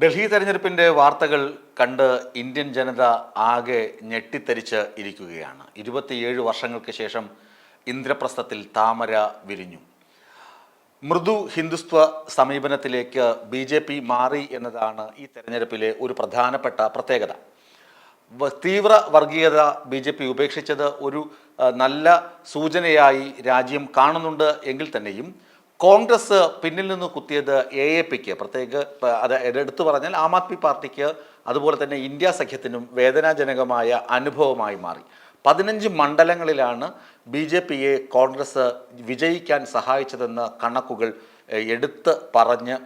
ഡൽഹി തെരഞ്ഞെടുപ്പിന്റെ വാർത്തകൾ കണ്ട് ഇന്ത്യൻ ജനത ആകെ ഞെട്ടിത്തരിച്ച് ഇരിക്കുകയാണ്. ഇരുപത്തിയേഴ് വർഷങ്ങൾക്ക് ശേഷം ഇന്ദ്രപ്രസ്ഥത്തിൽ താമര വിരിഞ്ഞു. മൃദു ഹിന്ദുത്വ സമീപനത്തിലേക്ക് ബി ജെ പി മാറി എന്നതാണ് ഈ തെരഞ്ഞെടുപ്പിലെ ഒരു പ്രധാനപ്പെട്ട പ്രത്യേകത. തീവ്ര വർഗീയത ബി ജെ പി ഉപേക്ഷിച്ചത് ഒരു നല്ല സൂചനയായി രാജ്യം കാണുന്നുണ്ട് എങ്കിൽ തന്നെയും കോൺഗ്രസ് പിന്നിൽ നിന്ന് കുത്തിയത് എ എ പിക്ക് പ്രത്യേക അത് എടുത്തു പറഞ്ഞാൽ ആം ആദ്മി പാർട്ടിക്ക് അതുപോലെ തന്നെ ഇന്ത്യ സഖ്യത്തിനും വേദനാജനകമായ അനുഭവമായി മാറി. പതിനഞ്ച് മണ്ഡലങ്ങളിലാണ് ബി ജെ പിയെ കോൺഗ്രസ് വിജയിക്കാൻ സഹായിച്ചതെന്ന് കണക്കുകൾ എടുത്ത് പറഞ്ഞ്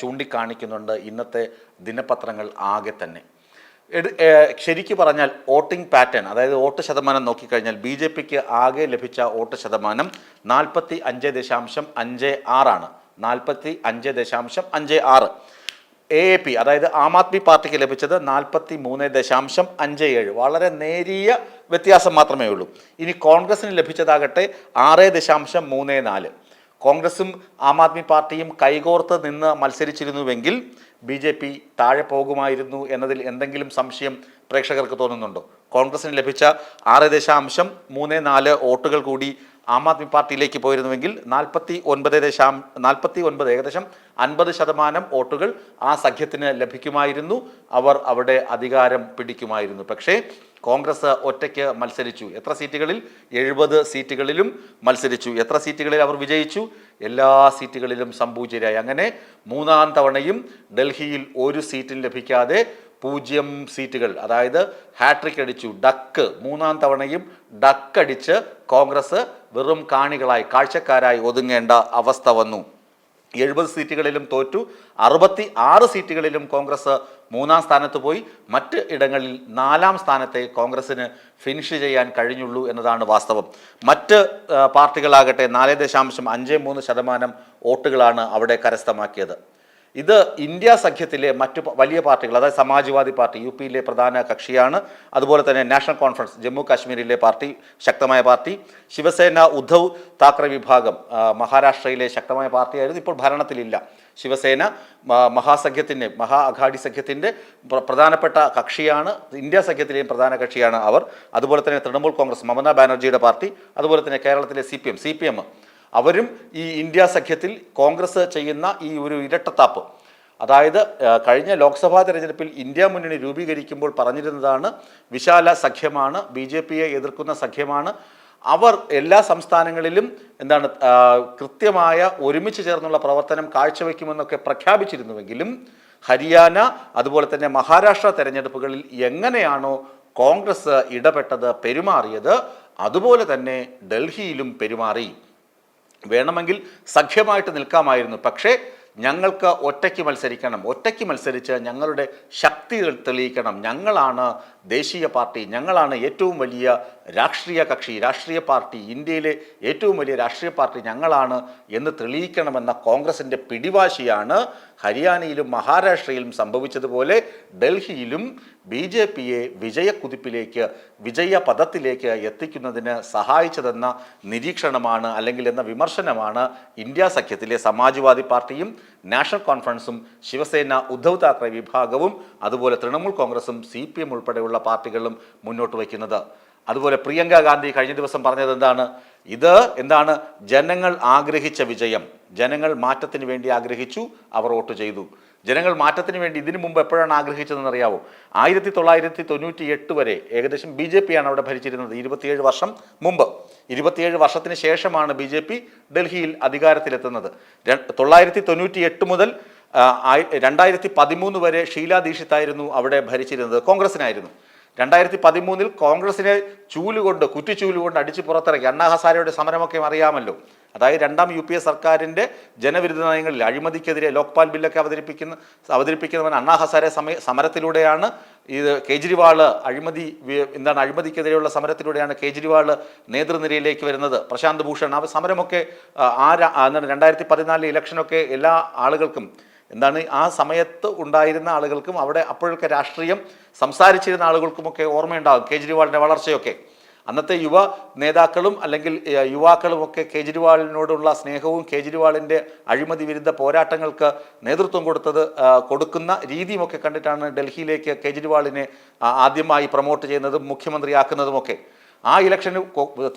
ചൂണ്ടിക്കാണിക്കുന്നുണ്ട് ഇന്നത്തെ ദിനപത്രങ്ങൾ ആകെ തന്നെ. ശരിക്കു പറഞ്ഞാൽ വോട്ടിംഗ് പാറ്റേൺ അതായത് വോട്ട് ശതമാനം നോക്കിക്കഴിഞ്ഞാൽ ബി ജെ പിക്ക് ആകെ ലഭിച്ച വോട്ട് ശതമാനം നാൽപ്പത്തി അഞ്ച് ദശാംശം അഞ്ച് ആറാണ്. നാൽപ്പത്തി അഞ്ച് ദശാംശം അഞ്ച് ആറ്. എ എ പി അതായത് ആം ആദ്മി പാർട്ടിക്ക് ലഭിച്ചത് നാൽപ്പത്തി മൂന്ന് ദശാംശം അഞ്ച് ഏഴ്. വളരെ നേരിയ വ്യത്യാസം മാത്രമേ ഉള്ളൂ. ഇനി കോൺഗ്രസിന് ലഭിച്ചതാകട്ടെ ആറ് ദശാംശം മൂന്ന് നാല്. കോൺഗ്രസും ആം ആദ്മി പാർട്ടിയും കൈകോർത്ത് നിന്ന് മത്സരിച്ചിരുന്നുവെങ്കിൽ ബി ജെ പി താഴെ പോകുമായിരുന്നു എന്നതിൽ എന്തെങ്കിലും സംശയം പ്രേക്ഷകർക്ക് തോന്നുന്നുണ്ടോ? കോൺഗ്രസിന് ലഭിച്ച ആറ് ദശാംശം മൂന്ന് നാല് വോട്ടുകൾ കൂടി ആം ആദ്മി പാർട്ടിയിലേക്ക് പോയിരുന്നുവെങ്കിൽ നാൽപ്പത്തി ഒൻപത് ദശാം നാൽപ്പത്തി ഒൻപത് ഏകദേശം അൻപത് ശതമാനം വോട്ടുകൾ ആ സഖ്യത്തിന് ലഭിക്കുമായിരുന്നു. അവർ അവിടെ അധികാരം പിടിക്കുമായിരുന്നു. പക്ഷേ കോൺഗ്രസ് ഒറ്റയ്ക്ക് മത്സരിച്ചു. എത്ര സീറ്റുകളിൽ? എഴുപത് സീറ്റുകളിലും മത്സരിച്ചു. എത്ര സീറ്റുകളിൽ അവർ വിജയിച്ചു? എല്ലാ സീറ്റുകളിലും സംപൂജ്യരായി അങ്ങനെ മൂന്നാം തവണയും ഡൽഹിയിൽ ഒരു സീറ്റും ലഭിക്കാതെ പൂജ്യം സീറ്റുകൾ. അതായത് ഹാട്രിക് അടിച്ചു ഡക്ക് മൂന്നാം തവണയും ഡക്ക് അടിച്ച് കോൺഗ്രസ് വെറും കാണികളായി കാഴ്ചക്കാരായി ഒതുങ്ങേണ്ട അവസ്ഥ വന്നു. എഴുപത് സീറ്റുകളിലും തോറ്റു അറുപത്തി ആറ് സീറ്റുകളിലും കോൺഗ്രസ് മൂന്നാം സ്ഥാനത്ത് പോയി. മറ്റ് ഇടങ്ങളിൽ നാലാം സ്ഥാനത്തെ കോൺഗ്രസിന് ഫിനിഷ് ചെയ്യാൻ കഴിഞ്ഞുള്ളൂ എന്നതാണ് വാസ്തവം. മറ്റ് പാർട്ടികളാകട്ടെ നാല് ദശാംശം അഞ്ച് മൂന്ന് ശതമാനം വോട്ടുകളാണ് അവിടെ കരസ്ഥമാക്കിയത്. ഇത് ഇന്ത്യ സഖ്യത്തിലെ മറ്റു വലിയ പാർട്ടികൾ അതായത് സമാജ്വാദി പാർട്ടി യു പിയിലെ പ്രധാന കക്ഷിയാണ്. അതുപോലെ തന്നെ നാഷണൽ കോൺഫറൻസ് ജമ്മു കാശ്മീരിലെ പാർട്ടി ശക്തമായ പാർട്ടി. ശിവസേന ഉദ്ധവ് താക്കറെ വിഭാഗം മഹാരാഷ്ട്രയിലെ ശക്തമായ പാർട്ടിയായിരുന്നു. ഇപ്പോൾ ഭരണത്തിലില്ല. ശിവസേന മഹാസഖ്യത്തിന്റെ മഹാ അഘാടി സഖ്യത്തിന്റെ പ്രധാനപ്പെട്ട കക്ഷിയാണ് ഇന്ത്യ സഖ്യത്തിലെയും പ്രധാന കക്ഷിയാണ് അവർ. അതുപോലെ തന്നെ തൃണമൂൽ കോൺഗ്രസ് മമതാ ബാനർജിയുടെ പാർട്ടി. അതുപോലെ തന്നെ കേരളത്തിലെ C P M C P M അവരും ഈ ഇന്ത്യ സഖ്യത്തിൽ കോൺഗ്രസ് ചെയ്യുന്ന ഈ ഒരു ഇരട്ടത്താപ്പ്. അതായത് കഴിഞ്ഞ ലോക്സഭാ തെരഞ്ഞെടുപ്പിൽ ഇന്ത്യ മുന്നണി രൂപീകരിക്കുമ്പോൾ പറഞ്ഞിരുന്നതാണ് വിശാല സഖ്യമാണ് ബി ജെ പിയെ എതിർക്കുന്ന സഖ്യമാണ്. അവർ എല്ലാ സംസ്ഥാനങ്ങളിലും എന്താണ് കൃത്യമായ ഒരുമിച്ച് ചേർന്നുള്ള പ്രവർത്തനം കാഴ്ചവെക്കുമെന്നൊക്കെ പ്രഖ്യാപിച്ചിരുന്നുവെങ്കിലും ഹരിയാന അതുപോലെ തന്നെ മഹാരാഷ്ട്ര തെരഞ്ഞെടുപ്പുകളിൽ എങ്ങനെയാണോ കോൺഗ്രസ് ഇടപെട്ടത് പെരുമാറിയത് അതുപോലെ തന്നെ ഡൽഹിയിലും പെരുമാറി. വേണമെങ്കിൽ സഖ്യമായിട്ട് നിൽക്കാമായിരുന്നു. പക്ഷേ ഞങ്ങൾക്ക് ഒറ്റയ്ക്ക് മത്സരിക്കണം. ഒറ്റയ്ക്ക് മത്സരിച്ച് ഞങ്ങളുടെ ശക്തികൾ തെളിയിക്കണം. ഞങ്ങളാണ് ദേശീയ പാർട്ടി. ഞങ്ങളാണ് ഏറ്റവും വലിയ രാഷ്ട്രീയ കക്ഷി രാഷ്ട്രീയ പാർട്ടി ഇന്ത്യയിലെ ഏറ്റവും വലിയ രാഷ്ട്രീയ പാർട്ടി ഞങ്ങളാണ് എന്ന് തെളിയിക്കണമെന്ന കോൺഗ്രസിന്റെ പിടിവാശിയാണ് ഹരിയാനയിലും മഹാരാഷ്ട്രയിലും സംഭവിച്ചതുപോലെ ഡൽഹിയിലും ബി ജെ പിയെ വിജയക്കുതിപ്പിലേക്ക് വിജയപഥത്തിലേക്ക് എത്തിക്കുന്നതിന് സഹായിച്ചതെന്ന നിരീക്ഷണമാണ് അല്ലെങ്കിൽ എന്ന വിമർശനമാണ് ഇന്ത്യ സഖ്യത്തിലെ സമാജ്വാദി പാർട്ടിയും നാഷണൽ കോൺഫറൻസും ശിവസേന ഉദ്ധവ് താക്കറെ വിഭാഗവും അതുപോലെ തൃണമൂൽ കോൺഗ്രസും സി ഉൾപ്പെടെയുള്ള പാർട്ടികളും മുന്നോട്ട് വയ്ക്കുന്നത്. അതുപോലെ പ്രിയങ്ക ഗാന്ധി കഴിഞ്ഞ ദിവസം പറഞ്ഞത് എന്താണ്? ഇത് എന്താണ്? ജനങ്ങൾ ആഗ്രഹിച്ച വിജയം. ജനങ്ങൾ മാറ്റത്തിന് വേണ്ടി ആഗ്രഹിച്ചു അവർ വോട്ട് ചെയ്തു. ജനങ്ങൾ മാറ്റത്തിന് വേണ്ടി ഇതിനു മുമ്പ് എപ്പോഴാണ് ആഗ്രഹിച്ചതെന്ന് അറിയാവോ? ആയിരത്തി തൊള്ളായിരത്തി തൊണ്ണൂറ്റി എട്ട് വരെ ഏകദേശം ബി ജെ പിയാണ് അവിടെ ഭരിച്ചിരുന്നത്. ഇരുപത്തിയേഴ് വർഷം മുമ്പ്. ഇരുപത്തിയേഴ് വർഷത്തിന് ശേഷമാണ് ബി ജെ പി ഡൽഹിയിൽ അധികാരത്തിലെത്തുന്നത്. തൊള്ളായിരത്തി തൊണ്ണൂറ്റി എട്ട് മുതൽ രണ്ടായിരത്തി പതിമൂന്ന് വരെ ഷീല ദീക്ഷിത്തായിരുന്നു അവിടെ ഭരിച്ചിരുന്നത്. കോൺഗ്രസിനായിരുന്നു. രണ്ടായിരത്തി പതിമൂന്നിൽ കോൺഗ്രസിനെ ചൂലുകൊണ്ട് കുറ്റിച്ചൂലുകൊണ്ട് അടിച്ച് പുറത്തിറക്കി. അണ്ണാ ഹസാരയുടെ സമരമൊക്കെ അറിയാമല്ലോ. അതായത് രണ്ടാം യു പി എ സർക്കാരിന്റെ ജനവിരുദ്ധ നയങ്ങളിൽ അഴിമതിക്കെതിരെ ലോക്പാൽ ബില്ലൊക്കെ അവതരിപ്പിക്കുന്ന അവതരിപ്പിക്കുന്നവൻ അണ്ണാ ഹസാരെ സമയ സമരത്തിലൂടെയാണ്. ഇത് കേജ്രിവാൾ അഴിമതി എന്താണ് അഴിമതിക്കെതിരെയുള്ള സമരത്തിലൂടെയാണ് കേജ്രിവാൾ നേതൃനിരയിലേക്ക് വരുന്നത്. പ്രശാന്ത് ഭൂഷൺ ആ സമരമൊക്കെ ആ, എന്താണ് രണ്ടായിരത്തി പതിനാലിലെ ഇലക്ഷനൊക്കെ എല്ലാ ആളുകൾക്കും എന്താണ് ആ സമയത്ത് ഉണ്ടായിരുന്ന ആളുകൾക്കും അവിടെ അപ്പോഴൊക്കെ രാഷ്ട്രീയം സംസാരിച്ചിരുന്ന ആളുകൾക്കുമൊക്കെ ഓർമ്മയുണ്ടാകും. കേജ്രിവാളിന്റെ വളർച്ചയൊക്കെ. അന്നത്തെ യുവ നേതാക്കളും അല്ലെങ്കിൽ യുവാക്കളും ഒക്കെ കേജ്രിവാളിനോടുള്ള സ്നേഹവും കേജ്രിവാളിന്റെ അഴിമതി വിരുദ്ധ പോരാട്ടങ്ങൾക്ക് നേതൃത്വം കൊടുത്തത് കൊടുക്കുന്ന രീതിയുമൊക്കെ കണ്ടിട്ടാണ് ഡൽഹിയിലേക്ക് കേജ്രിവാളിനെ ആദ്യമായി പ്രൊമോട്ട് ചെയ്യുന്നതും മുഖ്യമന്ത്രിയാക്കുന്നതുമൊക്കെ. ആ ഇലക്ഷന്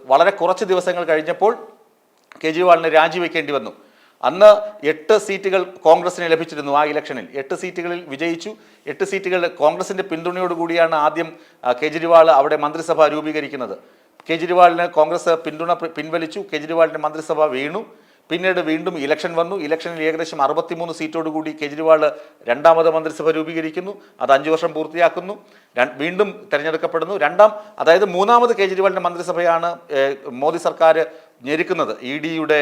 വളരെ കുറച്ച് ദിവസങ്ങൾ കഴിഞ്ഞപ്പോൾ കേജ്രിവാളിനെ രാജിവെക്കേണ്ടി വന്നു. അന്ന് എട്ട് സീറ്റുകൾ കോൺഗ്രസിന് ലഭിച്ചിരുന്നു ആ ഇലക്ഷനിൽ. എട്ട് സീറ്റുകളിൽ വിജയിച്ചു. എട്ട് സീറ്റുകൾ കോൺഗ്രസിന്റെ പിന്തുണയോടുകൂടിയാണ് ആദ്യം കെജ്രിവാൾ അവിടെ മന്ത്രിസഭ രൂപീകരിക്കുന്നത്. കേജ്രിവാളിന് കോൺഗ്രസ് പിന്തുണ പിൻവലിച്ചു. കേജ്രിവാളിന്റെ മന്ത്രിസഭ വീണു. പിന്നീട് വീണ്ടും ഇലക്ഷൻ വന്നു. ഇലക്ഷനിൽ ഏകദേശം അറുപത്തിമൂന്ന് സീറ്റോടുകൂടി കേജ്രിവാൾ രണ്ടാമത് മന്ത്രിസഭ രൂപീകരിക്കുന്നു. അത് അഞ്ചു വർഷം പൂർത്തിയാക്കുന്നു. വീണ്ടും തിരഞ്ഞെടുക്കപ്പെടുന്നു. രണ്ടാം അതായത് മൂന്നാമത് കേജ്രിവാളിന്റെ മന്ത്രിസഭയാണ് മോദി സർക്കാർ ഞെരുക്കുന്നത്. ഇ ഡിയുടെ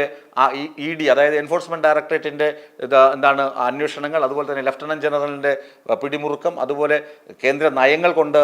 ഇ ഡി അതായത് എൻഫോഴ്സ്മെന്റ് ഡയറക്ടറേറ്റിന്റെ എന്താണ് അന്വേഷണങ്ങൾ അതുപോലെ തന്നെ ലഫ്റ്റനന്റ് ജനറലിന്റെ പിടിമുറുക്കം അതുപോലെ കേന്ദ്ര നയങ്ങൾ കൊണ്ട്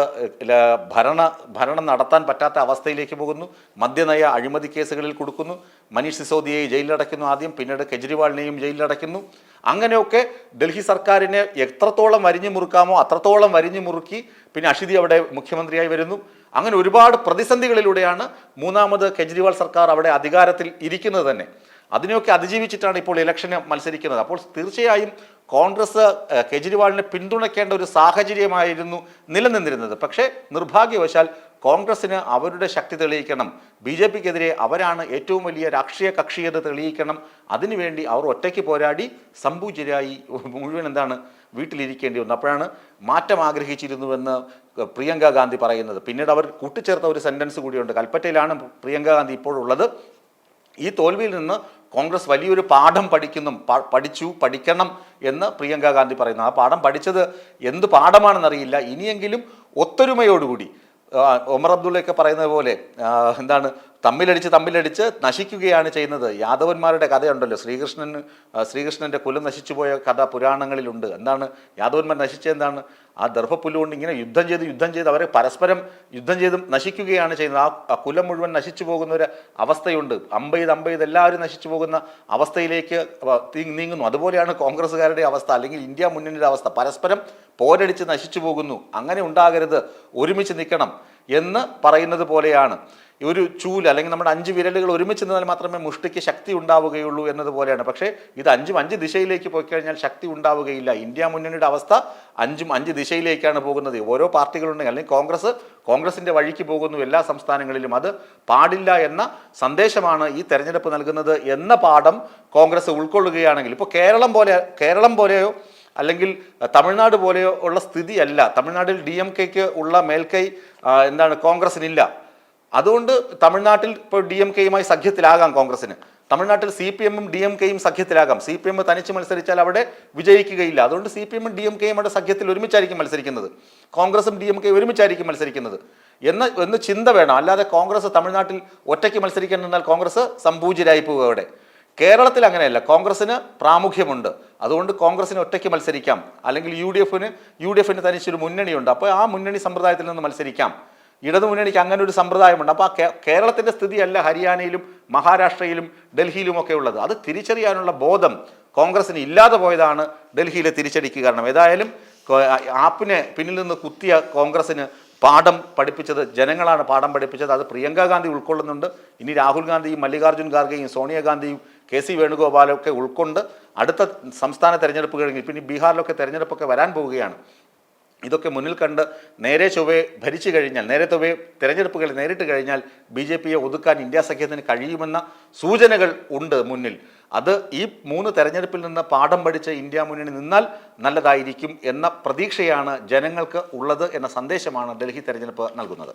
ഭരണ ഭരണം നടത്താൻ പറ്റാത്ത അവസ്ഥയിലേക്ക് പോകുന്നു. മദ്യനയ അഴിമതി കേസുകളിൽ കൊടുക്കുന്നു. മനീഷ് സിസോദിയെ ജയിലിലടയ്ക്കുന്നു ആദ്യം പിന്നീട് കെജ്രിവാളിനെയും ജയിലിലടയ്ക്കുന്നു. അങ്ങനെയൊക്കെ ഡൽഹി സർക്കാരിനെ എത്രത്തോളം വരിഞ്ഞു മുറുക്കാമോ അത്രത്തോളം വരിഞ്ഞു മുറുക്കി പിന്നെ അഷിതി അവിടെ മുഖ്യമന്ത്രിയായി വരുന്നു. അങ്ങനെ ഒരുപാട് പ്രതിസന്ധികളിലൂടെയാണ് മൂന്നാമത് കെജ്രിവാൾ സർക്കാർ അവിടെ അധികാരത്തിൽ ഇരിക്കുന്നത് തന്നെ. അതിനെയൊക്കെ അതിജീവിച്ചിട്ടാണ് ഇപ്പോൾ ഇലക്ഷന് മത്സരിക്കുന്നത്. അപ്പോൾ തീർച്ചയായും കോൺഗ്രസ് കെജ്രിവാളിനെ പിന്തുണയ്ക്കേണ്ട ഒരു സാഹചര്യമായിരുന്നു നിലനിന്നിരുന്നത്. പക്ഷേ നിർഭാഗ്യവശാൽ കോൺഗ്രസിന് അവരുടെ ശക്തി തെളിയിക്കണം. ബി ജെ പിക്കെതിരെ അവരാണ് ഏറ്റവും വലിയ രാഷ്ട്രീയ കക്ഷിയെന്ന് തെളിയിക്കണം. അതിനുവേണ്ടി അവർ ഒറ്റയ്ക്ക് പോരാടി സംപൂജ്യരായി മുഴുവൻ എന്താണ് വീട്ടിലിരിക്കേണ്ടി വന്നു. അപ്പോഴാണ് മാറ്റം ആഗ്രഹിച്ചിരുന്നുവെന്ന് പ്രിയങ്ക ഗാന്ധി പറയുന്നത്. പിന്നീട് അവർ കൂട്ടിച്ചേർത്ത ഒരു സെന്റൻസ് കൂടിയുണ്ട്. കൽപ്പറ്റയിലാണ് പ്രിയങ്ക ഗാന്ധി ഇപ്പോഴുള്ളത്. ഈ തോൽവിയിൽ നിന്ന് കോൺഗ്രസ് വലിയൊരു പാഠം പഠിക്കുന്നു. പഠിച്ചു പഠിക്കണം എന്ന് പ്രിയങ്ക ഗാന്ധി പറയുന്നു. ആ പാഠം പഠിച്ചത് എന്ത് പാഠമാണെന്നറിയില്ല. ഇനിയെങ്കിലും ഒത്തൊരുമയോടുകൂടി ഒമർ അബ്ദുള്ളയൊക്കെ പറയുന്നത് പോലെ എന്താണ് തമ്മിലടിച്ച് തമ്മിലടിച്ച് നശിക്കുകയാണ് ചെയ്യുന്നത്. യാദവന്മാരുടെ കഥയുണ്ടല്ലോ. ശ്രീകൃഷ്ണൻ ശ്രീകൃഷ്ണന്റെ കുലം നശിച്ചുപോയ കഥ പുരാണങ്ങളിലുണ്ട്. എന്താണ്? യാദവന്മാർ നശിച്ചെന്താണ് ആ ദർഭപ്പുല്ല് കൊണ്ട് ഇങ്ങനെ യുദ്ധം ചെയ്ത് യുദ്ധം ചെയ്ത് അവരെ പരസ്പരം യുദ്ധം ചെയ്ത് നശിക്കുകയാണ് ചെയ്യുന്നത്. ആ കുലം മുഴുവൻ നശിച്ചു പോകുന്ന ഒരു അവസ്ഥയുണ്ട്. അമ്പത് അമ്പത് എല്ലാവരും നശിച്ചു പോകുന്ന അവസ്ഥയിലേക്ക് അവ- നീങ്ങുന്നു. അതുപോലെയാണ് കോൺഗ്രസ്സുകാരുടെ അവസ്ഥ. അല്ലെങ്കിൽ ഇന്ത്യ മുന്നണിയുടെ അവസ്ഥ. പരസ്പരം പോരടിച്ച് നശിച്ചു പോകുന്നു. അങ്ങനെ ഉണ്ടാകരുത്. ഒരുമിച്ച് നിൽക്കണം എന്ന് പറയുന്നത് പോലെയാണ്. ഒരു ചൂൽ അല്ലെങ്കിൽ നമ്മുടെ അഞ്ച് വിരലുകൾ ഒരുമിച്ച് നിന്നാൽ മാത്രമേ മുഷ്ടിക്ക് ശക്തി ഉണ്ടാവുകയുള്ളൂ എന്നതുപോലെയാണ്. പക്ഷേ ഇത് അഞ്ചും അഞ്ച് ദിശയിലേക്ക് പോയി കഴിഞ്ഞാൽ ശക്തി ഉണ്ടാവുകയില്ല. ഇന്ത്യ മുന്നണിയുടെ അവസ്ഥ അഞ്ചും അഞ്ച് ദിശയിലേക്കാണ് പോകുന്നത്. ഓരോ പാർട്ടികളുണ്ടെങ്കിൽ അല്ലെങ്കിൽ കോൺഗ്രസ് കോൺഗ്രസിന്റെ വഴിക്ക് പോകുന്നു എല്ലാ സംസ്ഥാനങ്ങളിലും. അത് പാടില്ല എന്ന സന്ദേശമാണ് ഈ തെരഞ്ഞെടുപ്പ് നൽകുന്നത് എന്ന പാഠം കോൺഗ്രസ് ഉൾക്കൊള്ളുകയാണെങ്കിൽ. ഇപ്പോൾ കേരളം പോലെ കേരളം പോലെയോ അല്ലെങ്കിൽ തമിഴ്നാട് പോലെയോ ഉള്ള സ്ഥിതിയല്ല. തമിഴ്നാട്ടിൽ ഡി എം കെക്ക് ഉള്ള മേൽക്കൈ എന്താണ് കോൺഗ്രസിനില്ല. അതുകൊണ്ട് തമിഴ്നാട്ടിൽ ഇപ്പോൾ ഡി എം കെയുമായി സഖ്യത്തിലാകാം കോൺഗ്രസിന് തമിഴ്നാട്ടിൽ സി പി എമ്മും ഡി എം കെയും സഖ്യത്തിലാകാം. സി പി എം തനിച്ച് മത്സരിച്ചാൽ അവിടെ വിജയിക്കുകയില്ല. അതുകൊണ്ട് സി പി എമ്മും ഡി എം കെയും അവിടെ സഖ്യത്തിൽ ഒരുമിച്ചായിരിക്കും മത്സരിക്കുന്നത്. കോൺഗ്രസും ഡി എം കെ ഒരുമിച്ചായിരിക്കും മത്സരിക്കുന്നത്. എന്ന എന്ന് ചിന്ത വേണം. അല്ലാതെ കോൺഗ്രസ് തമിഴ്നാട്ടിൽ ഒറ്റയ്ക്ക് മത്സരിക്കാൻ കോൺഗ്രസ് സംപൂജ്യരായി പോകുക അവിടെ. കേരളത്തിൽ അങ്ങനെയല്ല. കോൺഗ്രസ്സിന് പ്രാമുഖ്യമുണ്ട്. അതുകൊണ്ട് കോൺഗ്രസ്സിന് ഒറ്റയ്ക്ക് മത്സരിക്കാം. അല്ലെങ്കിൽ യു ഡി എഫിന് യു ഡി എഫിന് തനിച്ചൊരു മുന്നണിയുണ്ട്. അപ്പോൾ ആ മുന്നണി സമ്പ്രദായത്തിൽ നിന്ന് മത്സരിക്കാം. ഇടതു മുന്നണിക്ക് അങ്ങനെ ഒരു സമ്പ്രദായമുണ്ട്. അപ്പോൾ ആ കേരളത്തിന്റെ സ്ഥിതിയല്ല ഹരിയാനയിലും മഹാരാഷ്ട്രയിലും ഡൽഹിയിലും ഒക്കെ ഉള്ളത്. അത് തിരിച്ചറിയാനുള്ള ബോധം കോൺഗ്രസിന് ഇല്ലാതെ പോയതാണ് ഡൽഹിയിലെ തിരിച്ചടിക്ക് കാരണം. ഏതായാലും ആപ്പിനെ പിന്നിൽ നിന്ന് കുത്തിയ കോൺഗ്രസ്സിന് പാഠം പഠിപ്പിച്ചത് ജനങ്ങളാണ് പാഠം പഠിപ്പിച്ചത്. അത് പ്രിയങ്ക ഗാന്ധി ഉൾക്കൊള്ളുന്നുണ്ട്. ഇനി രാഹുൽ ഗാന്ധിയും മല്ലികാർജുൻ ഖാർഗെയും സോണിയാഗാന്ധിയും കെ സി വേണുഗോപാലും ഒക്കെ ഉൾക്കൊണ്ട് അടുത്ത സംസ്ഥാന തെരഞ്ഞെടുപ്പ് കഴിഞ്ഞ് പിന്നെ ബീഹാറിലൊക്കെ തെരഞ്ഞെടുപ്പൊക്കെ വരാൻ പോവുകയാണ്. ഇതൊക്കെ മുന്നിൽ കണ്ട് നേരെ ചൊവ്വയെ ഭരിച്ചു കഴിഞ്ഞാൽ നേരെ ചൊവ്വയെ തെരഞ്ഞെടുപ്പുകൾ നേരിട്ട് കഴിഞ്ഞാൽ ബി ജെ പിയെ ഒതുക്കാൻ ഇന്ത്യ സഖ്യത്തിന് കഴിയുമെന്ന സൂചനകൾ ഉണ്ട് മുന്നിൽ. അത് ഈ മൂന്ന് തെരഞ്ഞെടുപ്പിൽ നിന്ന് പാഠം പഠിച്ച് ഇന്ത്യ മുന്നണി നിന്നാൽ നല്ലതായിരിക്കും എന്ന പ്രതീക്ഷയാണ് ജനങ്ങൾക്ക് ഉള്ളത് എന്ന സന്ദേശമാണ് ഡൽഹി തെരഞ്ഞെടുപ്പ് നൽകുന്നത്.